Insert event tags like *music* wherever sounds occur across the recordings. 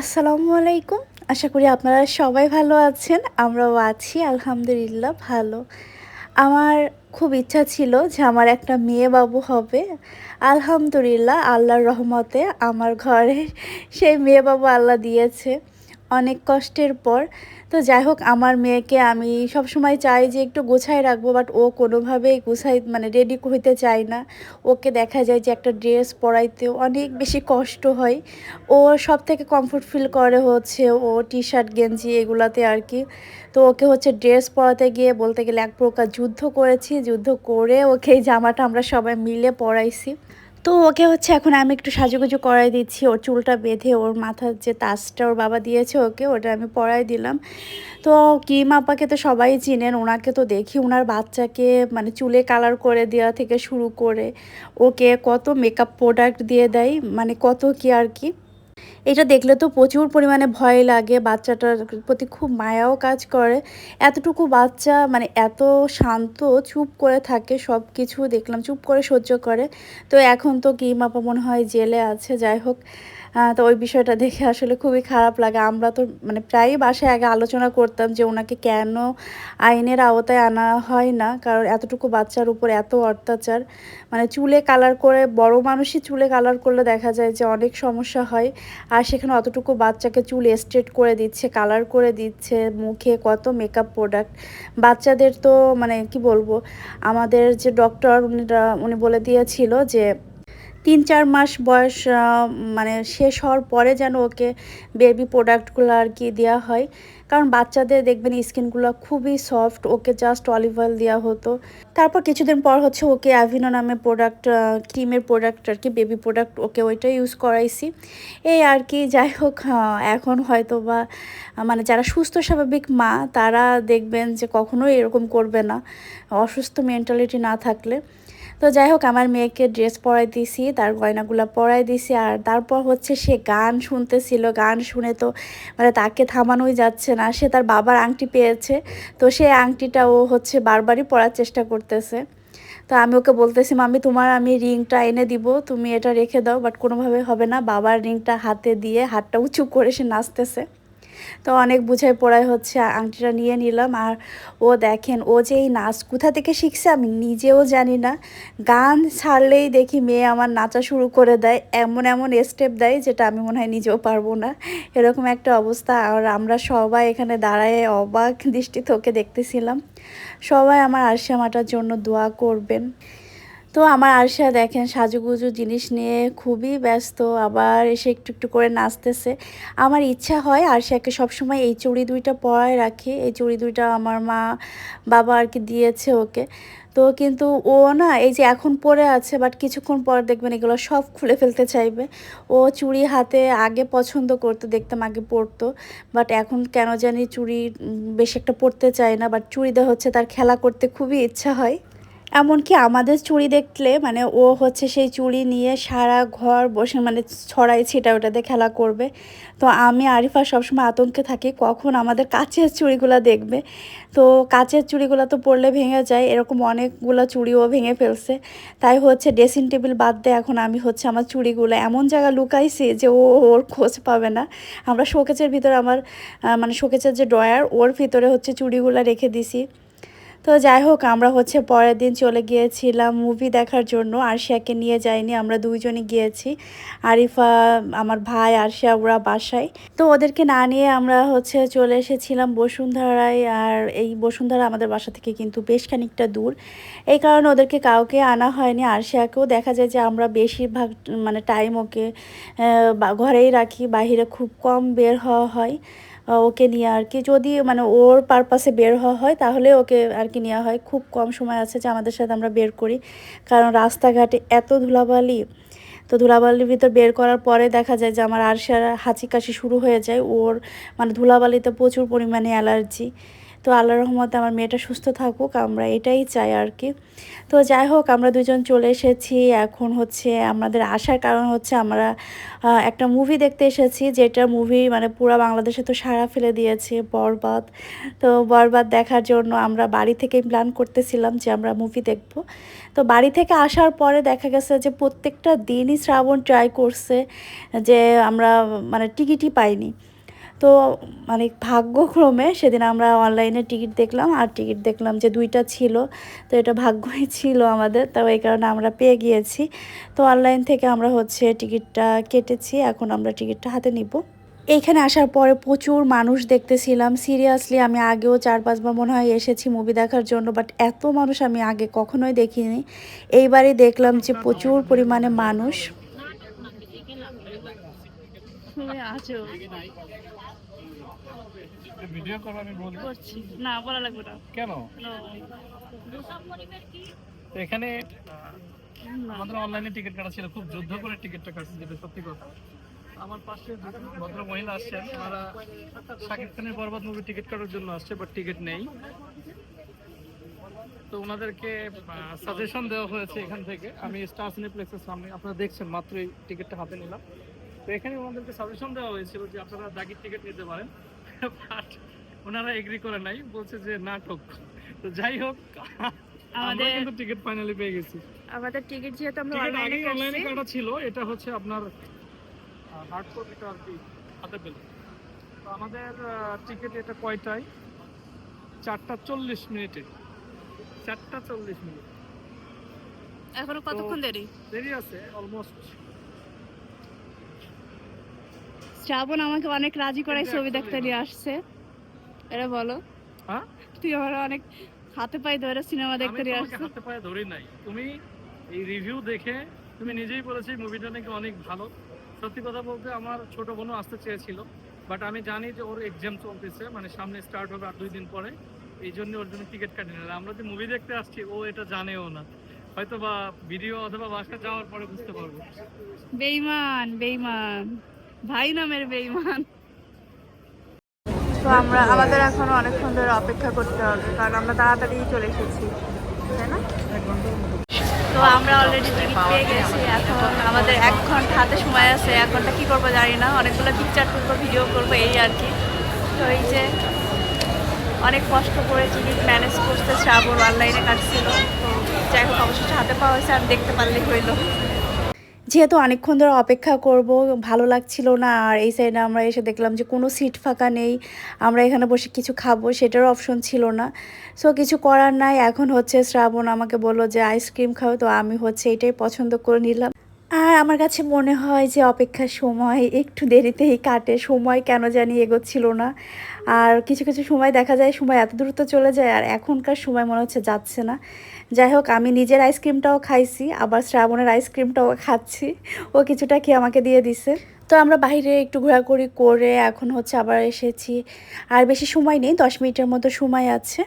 আসসালামু আলাইকুম। আশা করি আপনারা সবাই ভালো আছেন, আমরাও আছি, আলহামদুলিল্লাহ ভালো। আমার খুব ইচ্ছা ছিল যে আমার একটা মেয়ে বাবু হবে। আলহামদুলিল্লাহ, আল্লাহর রহমতে আমার ঘরে সেই মেয়ে বাবু আল্লাহ দিয়েছে। অনেক কষ্টের পর। তো যাই হোক, আমার মেয়েকে আমি সব সময় চাই যে একটু গোছায় রাখব বাট ও কোনোভাবেই গোছাই মানে রেডি হইতে চায় না। ওকে দেখা যায় যে একটা ড্রেস পরাইতে অনেক বেশি কষ্ট হয়। ও সব থেকে কমফোর্ট ফিল করে হচ্ছে ও টি শার্ট গেঞ্জি এগুলাতে আর কি। তো ওকে হচ্ছে ড্রেস পরাতে গিয়ে বলতে গেলে এক প্রকার যুদ্ধ করেছি। যুদ্ধ করে ওকে এই জামাটা আমরা সবাই মিলে পরাইছি। তো ওকে হচ্ছে এখন আমি একটু সাজুগুজু করাই দিচ্ছি। ওর চুলটা বেঁধে, ওর মাথার যে তাসটা ওর বাবা দিয়েছে ওকে, ওটা আমি পরাই দিলাম। তো কিম আপাকে তো সবাই চিনেন, ওনাকে তো দেখি। ওনার বাচ্চাকে মানে চুলে কালার করে দেওয়া থেকে শুরু করে ওকে কত মেকআপ প্রোডাক্ট দিয়ে দেয় মানে কত কি আর কি। এটা দেখলে তো প্রচুর পরিমাণে ভয় লাগে, বাচ্চাটার প্রতি খুব মায়াও কাজ করে। এতটুকু বাচ্চা মানে এত শান্ত, চুপ করে থাকে সব কিছু দেখলাম, চুপ করে সহ্য করে। তো এখন তো কি মাপা মনে হয় জেলে আছে, যাই হোক। তো ওই বিষয়টা দেখে আসলে খুবই খারাপ লাগে। আমরা তো মানে প্রায়ই বাসায় আগে আলোচনা করতাম যে ওনাকে কেন আইনের আওতায় আনা হয় না, কারণ এতটুকু বাচ্চার উপর এত অত্যাচার। মানে চুলে কালার করে, বড় মানুষই চুলে কালার করলে দেখা যায় যে অনেক সমস্যা হয়। আর সেখানে অতটুকু বাচ্চাকে চুল স্ট্রেট করে দিচ্ছে, কালার করে দিচ্ছে, মুখে কত মেকআপ প্রোডাক্ট বাচ্চাদের তো মানে কি বলব, আমাদের যে ডক্টর উনিরা, উনি বলে দিয়েছিল যে তিন চার মাস বয়স মানে শেষ হওয়ার পরে যেন ওকে বেবি প্রোডাক্টগুলো আর কি দেওয়া হয়। কারণ বাচ্চাদের দেখবেন স্কিনগুলো খুবই সফট, ওকে জাস্ট অলিভ অয়েল দেওয়া হতো। তারপর কিছুদিন পর হচ্ছে ওকে অ্যাভিনো নামে প্রোডাক্ট ক্রিমের প্রোডাক্ট আর কি বেবি প্রোডাক্ট ওকে ওইটা ইউজ করাইছি। এই আর কি, যাই হোক এখন হয়তো বা মানে যারা সুস্থ স্বাভাবিক মা, তারা দেখবেন যে কখনোই এরকম করবে না। অসুস্থ মেন্টালিটি না থাকলে। তো যাই হোক আমার মেয়েকে ড্রেস পরাই দিছি, তার গয়নাগুলো পরাই দিছি, আর তারপর হচ্ছে সে গান শুনতেছিল, গান শুনে তো মানে তাকে থামানোই যাচ্ছে না, সে তার বাবার আংটি পেয়েছে, তো সেই আংটিটা ও হচ্ছে বারবারই পরার চেষ্টা করতেছে। তো আমি ওকে বলতেছি মামি তোমার আমি রিংটা এনে দিব, তুমি এটা রেখে দাও বাট কোনোভাবে হবে না, বাবার রিংটা হাতে দিয়ে হাতটা উঁচু করে সে নাচতেছে। তো অনেক বুঝাই পড়াই হচ্ছে আংটিটা নিয়ে নিলাম আর ও দেখেন, ও যে এই নাচ কোথা থেকে শিখছে আমি নিজেও জানি না। গান ছাড়লেই দেখি মেয়ে আমার নাচা শুরু করে দেয়, এমন এমন স্টেপ দেয় যেটা আমি মনে হয় নিজেও পারব না। এরকম একটা অবস্থা আর আমরা সবাই এখানে দাঁড়ায় অবাক দৃষ্টি ওকে দেখতেছিলাম। সবাই আমার আরশামাটার জন্য দোয়া করবেন। তো আমার আরশা দেখেন, সাজুগুজু জিনিস নিয়ে খুবই ব্যস্ত, আবার এসে একটু একটু করে নাচতেছে। আমার ইচ্ছা হয় আরশাকে সবসময় এই চুড়ি দুইটা পরায় রাখি, এই চুড়ি দুইটা আমার মা, বাবা আর কি দিয়েছে ওকে। তো কিন্তু ও না, এই যে এখন পরে আছে বাট কিছুক্ষণ পর দেখবেন এগুলো সব খুলে ফেলতে চাইবে। ও চুড়ি হাতে আগে পছন্দ করতো, দেখতাম আগে পরতো বাট এখন কেন জানি চুড়ি বেশি একটা পরতে চায় না বাট চুড়িতে হচ্ছে, তার খেলা করতে খুবই ইচ্ছা হয়। এমনকি আমাদের চুড়ি দেখলে মানে ও হচ্ছে সেই চুড়ি নিয়ে সারা ঘর বসে মানে ছড়াই ছিটা ওটাতে খেলা করবে। তো আমি আরিফা সবসময় আতঙ্কে থাকি, কখন আমাদের কাচের চুড়িগুলো দেখবে। তো কাচের চুড়িগুলো তো পড়লে ভেঙে যায়, এরকম অনেকগুলো চুড়িও ভেঙে ফেলছে। তাই হচ্ছে ড্রেসিং টেবিল বাদ দিয়ে এখন আমি হচ্ছে আমার চুড়িগুলো এমন জায়গা লুকাইছি যে ও ওর খোঁজ পাবে না। আমরা শোকেচের ভিতরে আমার মানে শোকেচের যে ড্রয়ার ওর ভিতরে হচ্ছে চুড়িগুলো রেখে দিছি। তো যাই হোক, আমরা হচ্ছে পরের দিন চলে গিয়েছিলাম মুভি দেখার জন্য। আরশিয়াকে নিয়ে যাইনি, আমরা দুইজনই গিয়েছি। আরিফা, আমার ভাই আরশিয়া, ওরা বাসায়। তো ওদেরকে না নিয়ে আমরা হচ্ছে চলে এসেছিলাম বসুন্ধরায়। আর এই বসুন্ধরা আমাদের বাসা থেকে কিন্তু বেশ খানিকটা দূর। এই কারণে ওদেরকে কাউকে আনা হয়নি, আরশিয়াকেও। দেখা যায় যে আমরা বেশিরভাগ মানে টাইম ওকে ঘরেই রাখি। বাহিরে খুব কম বের হওয়া হয়। ওকে নিয়ে আর কি। যদি মানে ওর পারপাসে বের হওয়া হয়, তাহলে ওকে আর কি নেওয়া হয়। খুব কম সময় আছে যে আমাদের সাথে আমরা বের করি। কারণ রাস্তাঘাটে এত ধুলাবালি, তো ধুলাবালির ভিতর বের করার পরে দেখা যায় যে আমার আরশার হাঁচি কাশি শুরু হয়ে যায়। ওর মানে ধুলাবালিতে প্রচুর পরিমাণে অ্যালার্জি। তো আল্লাহ রহমতে আমার মেয়েটা সুস্থ থাকুক, আমরা এটাই চাই আর কি। তো যাই হোক, আমরা দুজন চলে এসেছি। এখন হচ্ছে আমাদের আসার কারণ হচ্ছে আমরা একটা মুভি দেখতে এসেছি, যেটা মুভি মানে পুরো বাংলাদেশে তো সারা ফেলে দিয়েছে, বরবাদ। তো বরবাদ দেখার জন্য আমরা বাড়ি থেকেই প্ল্যান করতেছিলাম যে আমরা মুভি দেখব। তো বাড়ি থেকে আসার পরে দেখা গেছে যে প্রত্যেকটা দিনই শ্রাবণ ট্রাই করছে যে আমরা মানে টিকিটই পাইনি। তো মানে ভাগ্যক্রমে সেদিন আমরা অনলাইনে টিকিট দেখলাম, আর টিকিট দেখলাম যে দুইটা ছিল, তো এটা ভাগ্যই *laughs* ছিল আমাদের, তো এই কারণে আমরা পেয়ে গিয়েছি। তো অনলাইন থেকে আমরা হচ্ছে টিকিটটা কেটেছি, এখন আমরা টিকিটটা হাতে নিব। এইখানে আসার পরে প্রচুর মানুষ দেখতেছিলাম। সিরিয়াসলি আমি আগেও চার পাঁচবার মনে হয় এসেছি মুভি দেখার জন্য বাট এত মানুষ আমি আগে কখনোই দেখিনি। এইবারই দেখলাম যে প্রচুর পরিমাণে মানুষ। আছো ভিডিও করব আমি বলব করছি। না বলা লাগবে না। কেন? এখানে আমাদের অনলাইনে টিকিট কাটা ছিল খুব যুদ্ধ করে টিকিটটা কাটছে যেটা সত্যি কথা। আমার পাশে ভদ্র মহিলা আসছেন ওনারা শাকিব খানের বরবাদ মুভি টিকিট কাটার জন্য আসছে বাট টিকিট নেই। তো ওনাদেরকে সাজেশন দেওয়া হয়েছে এখান থেকে। আমি স্টার সিনেপ্লেক্সের সামনে আপনারা দেখছেন মাত্রই টিকিটটা হাতে নিলাম। তো এখানে ওনাদেরকে সাজেশন দেওয়া হয়েছিল যে আপনারা দাগির টিকিট নিতে পারেন। বাট ওনারা এগ্রি করে নাই বলছে যে নাটক। তো যাই হোক আমাদের কিন্তু টিকিট ফাইনালি পেয়ে গেছি। আমাদের টিকিট যেহেতু আমরা অনলাইনে অনলাইনে কাটা ছিল এটা হচ্ছে আপনার হার্ড কপিটা আর কি হাতে পেল। তো আমাদের টিকিট এটা কয়টায়? চারটা চল্লিশ মিনিটে। চারটা চল্লিশ মিনিট। এখনও কতক্ষণ দেরি? দেরি আছে অলমোস্ট শ্রাবণ আমাকে অনেক রাজি করাই ছবি দেখতে নিয়ে আসছে। এটা বলো। হ্যাঁ? তুই আমার অনেক হাতে পায়ে ধরে সিনেমা দেখতে নিয়ে আসছে। হাতে পায়ে ধরে নাই। তুমি এই রিভিউ দেখে তুমি নিজেই বলেছি মুভিটা নাকি অনেক ভালো। সত্যি কথা বলতে আমার ছোট বোনও আসতে চেয়েছিল বাট আমি জানি যে ওর এক্সাম চলতেছে মানে সামনে স্টার্ট হবে আর দুই দিন পরে। এই জন্য ওর জন্য টিকিট কাটি না আমরা যে মুভি দেখতে আসছি ও এটা জানেও না। হয়তো বা ভিডিও অথবা বাসা যাওয়ার পরে বুঝতে পারব। বেইমান বেইমান। ভাই নামের বেইমান। তো আমরা আমাদের এখনও অনেকক্ষণ ধরে অপেক্ষা করতে হবে, কারণ আমরা তাড়াতাড়ি চলে এসেছি, তাই না? তো আমরা অলরেডি টিকিট পেয়ে গেছি, এখন আমাদের এক ঘণ্টা হাতে সময় আছে, এক ঘণ্টা কী করব জানি না, অনেকগুলো পিকচার তুলবো ভিডিও করব, এই আর কি। তো এই যে অনেক কষ্ট করে টিকিট ম্যানেজ করতে শ্রাবণ অনলাইনে কাটছিল, তো যাই হোক, অবশেষে হাতে পাওয়া হয়েছে, আর দেখতে পারলেই হইল। যেহেতু অনেকক্ষণ ধরে অপেক্ষা করব, ভালো লাগছিল না। আর এই সাইডে আমরা এসে দেখলাম যে কোনো সিট ফাঁকা নেই। আমরা এখানে বসে কিছু খাব, সেটারও অপশন ছিল না। সো কিছু করার নাই। এখন হচ্ছে শ্রাবণ আমাকে বলল যে আইসক্রিম খাও। তো আমি হচ্ছে এটাই পছন্দ করে নিলাম। আর আমার কাছে মনে হয় যে অপেক্ষার সময়, একটু দেরিতেই কাটে। সময় কেন জানি এগোচ্ছিল না। আর কিছু কিছু সময় দেখা যায়, সময় এত দ্রুত চলে যায়, আর এখনকার সময় মনে হচ্ছে যাচ্ছে না। যাই হোক, আমি নিজের আইসক্রিমটাও খাইছি, আবার শ্রাবণের আইসক্রিমটাও খাচ্ছি। ও কিছুটা কি আমাকে দিয়ে দিছে? তো আমরা বাইরে একটু ঘোরাঘুরি করে এখন হচ্ছে আবার এসেছি। আর বেশি সময় নেই, দশ মিনিটের মতো সময় আছে।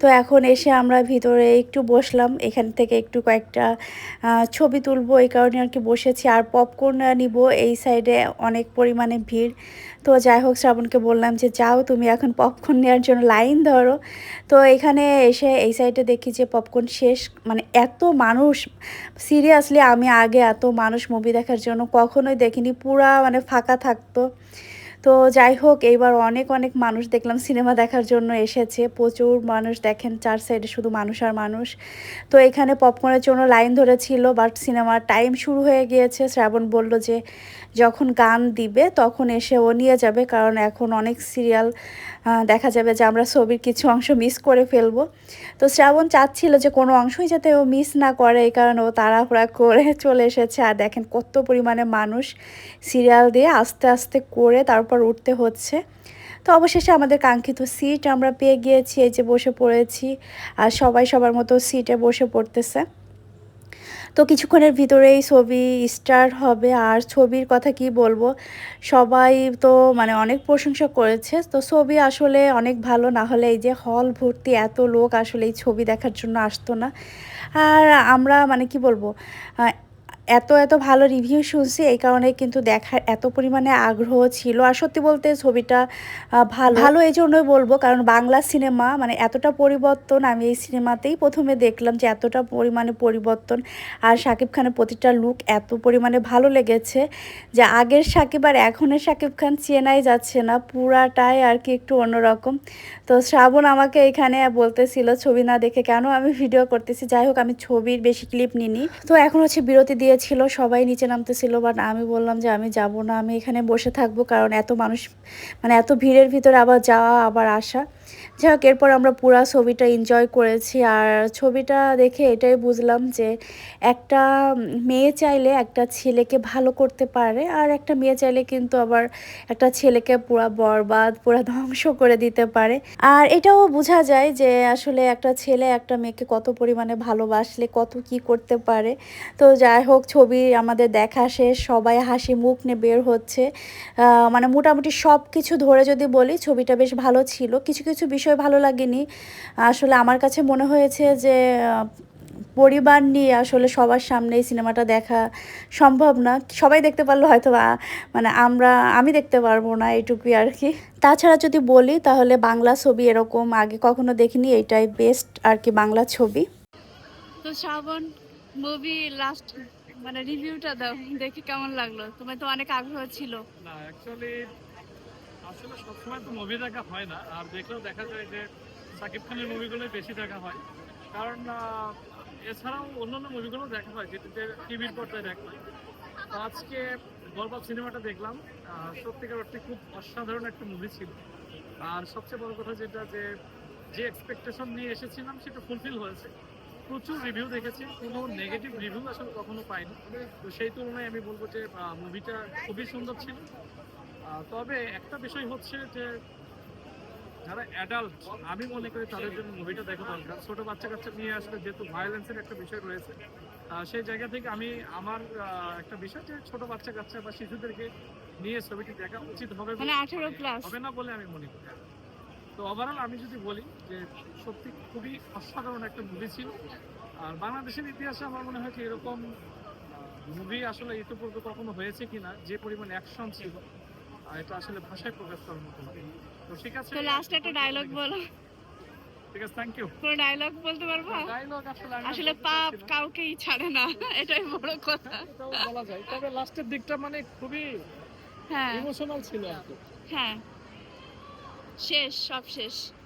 তো এখন এসে আমরা ভিতরে একটু বসলাম, এখান থেকে একটু কয়েকটা ছবি তুলবো, এই কারণে আর কি বসেছি। আর পপকর্ন নিব, এই সাইডে অনেক পরিমাণে ভিড়। তো যাই হোক, শ্রাবণকে বললাম যে, যাও তুমি এখন পপকর্ন নেওয়ার জন্য লাইন ধরো। তো এখানে এসে এই সাইডে দেখি যে পপকর্ন শেষ মানে এত মানুষ সিরিয়াসলি আমি আগে এত মানুষ মুভি দেখার জন্য কখনোই দেখিনি, পুরা মানে ফাঁকা থাকতো। তো যাই হোক, এইবার অনেক অনেক মানুষ দেখলাম সিনেমা দেখার জন্য এসেছে। প্রচুর মানুষ দেখেন, চার সাইডে শুধু মানুষ আর মানুষ। তো এখানে পপকর্নের জন্য লাইন ধরেছিল বাট সিনেমার টাইম শুরু হয়ে গিয়েছে। শ্রাবণ বলল যে, যখন গান দিবে, তখন এসে ও নিয়ে যাবে, কারণ এখন অনেক সিরিয়াল দেখা যাবে যে আমরা ছবির কিছু অংশ মিস করে ফেলব। তো শ্রাবণ চাচ্ছিল যে কোনো অংশই যাতে ও মিস না করে, এই কারণে ও তাড়াহুড়া করে চলে এসেছে। আর দেখেন কত পরিমাণে মানুষ সিরিয়াল দিয়ে আস্তে আস্তে করে তারপর উঠতে হচ্ছে। তো অবশেষে আমাদের কাঙ্ক্ষিত সিট আমরা পেয়ে গিয়েছি, এই যে বসে পড়েছি আর সবাই সবার মতো সিটে বসে পড়তেছে। তো কিছুক্ষণের ভিতরেই ছবি স্টার্ট হবে আর ছবির কথা কি বলব, সবাই তো মানে অনেক প্রশংসা করেছে। তো ছবি আসলে অনেক ভালো, না হলে এই যে হল ভর্তি এত লোক আসলে এই ছবি দেখার জন্য আসতো না। আর আমরা মানে কি বলব এত এত ভালো রিভিউ শুনছি, এই কারণে কিন্তু দেখার এত পরিমাণে আগ্রহ ছিল। আর সত্যি বলতে ছবিটা ভালো। ভালো এই জন্যই বলব, কারণ বাংলা সিনেমা মানে এতটা পরিবর্তন আমি এই সিনেমাতেই প্রথমে দেখলাম যে এতটা পরিমাণে পরিবর্তন আর শাকিব খানের প্রতিটা লুক এত পরিমাণে ভালো লেগেছে যে আগের শাকিব আর এখনের শাকিব খান চেনাই যাচ্ছে না, পুরাটাই আর কি একটু অন্যরকম। তো শ্রাবণ আমাকে এখানে বলতেছিল, ছবি না দেখে কেন আমি ভিডিও করতেছি? যাই হোক, আমি ছবির বেশি ক্লিপ নিনি তো এখন হচ্ছে বিরতি দিয়েছিল সবাই নিচে নামতেছিল বাট আমি বললাম যে আমি যাব না, আমি এখানে বসে থাকব, কারণ এত মানুষ মানে এত ভিড়ের ভিতরে আবার যাওয়া, আবার আসা। যাই হোক, এরপর আমরা পুরা ছবিটা এনজয় করেছি, আর ছবিটা দেখে এটাই বুঝলাম যে একটা মেয়ে চাইলে একটা ছেলেকে ভালো করতে পারে, আর একটা মেয়ে চাইলে কিন্তু আবার একটা ছেলেকে পুরা বরবাদ, পুরা ধ্বংস করে দিতে পারে। আর এটাও বোঝা যায় যে আসলে একটা ছেলে একটা মেয়েকে কত পরিমাণে ভালোবাসলে, কত কি করতে পারে। তো যাই হোক ছবি আমাদের দেখা শেষ, সবাই হাসি মুখ নিয়ে বের হচ্ছে। মানে মোটামুটি সব কিছু ধরে যদি বলি, ছবিটা বেশ ভালো ছিল। কিছু কিছু বিষয় ভালো লাগেনি। আসলে আমার কাছে মনে হয়েছে যে পরিবার নিয়ে আসলে সবার সামনে এই সিনেমাটা দেখা সম্ভব না। সবাই দেখতে পারল হয়তো মানে আমরা, আমি দেখতে পারব না এইটুকুই আর কি। তাছাড়া যদি বলি, তাহলে বাংলা ছবি এরকম আগে কখনো দেখিনি এইটাই বেস্ট আর কি বাংলা ছবি। তো শ্রাবণ মুভি লাস্ট মানে রিভিউটা দাও, দেখে কেমন লাগল। তোমার তো অনেক আগ্রহ ছিল। না অ্যাকচুয়ালি আসলে সবসময় তো মুভি দেখা হয় না। আর দেখলেও দেখা যায় যে সাকিব খানের মুভিগুলো বেশি দেখা হয়। কারণ এছাড়াও অন্যান্য মুভিগুলো দেখা হয় যেটাতে টিভির পর্দায় দেখা হয়। তো আজকে বরবাদ সিনেমাটা দেখলাম। সত্যিকার অর্থে খুব অসাধারণ একটা মুভি ছিল। আর সবচেয়ে বড় কথা যেটা যে যে এক্সপেকটেশন নিয়ে এসেছিলাম, সেটা ফুলফিল হয়েছে। প্রচুর রিভিউ দেখেছি কোনো নেগেটিভ রিভিউ আসলে কখনো পাইনি। তো সেই তুলনায় আমি বলব যে মুভিটা খুবই সুন্দর ছিল। তবে একটা বিষয় হচ্ছে যে যারা অ্যাডাল্ট আমি মনে করি তাদের জন্য মুভিটা দেখা দরকার। ছোট বাচ্চা কাচ্চা নিয়ে আসলে যেহেতু ভায়োলেন্সের একটা বিষয় রয়েছে সেই জায়গা থেকে আমি আমার একটা বিষয় যে ছোট বাচ্চা কাচ্চা বা শিশুদেরকে নিয়ে ছবিটি দেখা উচিত হবে মানে হবে না বলে আমি মনে করি। তো ওভারঅল আমি যদি বলি যে সত্যি খুবই অসাধারণ একটা মুভি ছিল। আর বাংলাদেশের ইতিহাসে আমার মনে হয় যে এরকম মুভি আসলে ইতিপূর্বে কখনো হয়েছে কিনা যে পরিমাণ অ্যাকশন ছিল এটা আসলে ভাষায় প্রকাশ করার মতো তো ঠিক আছে তো লাস্ট একটা ডায়লগ বলো। ঠিক আছে থ্যাংক ইউ কোনো ডায়লগ বলতে পারবা? ডায়লগ আসলে আমি আসলে পাপ কাউকেই ছাড়ে না এটাই বড় কথা। এটাও বলা যায়। তবে লাস্টের দিকটা মানে খুবই হ্যাঁ। ইমোশনাল ছিল আর হ্যাঁ। শেষ সব শেষ।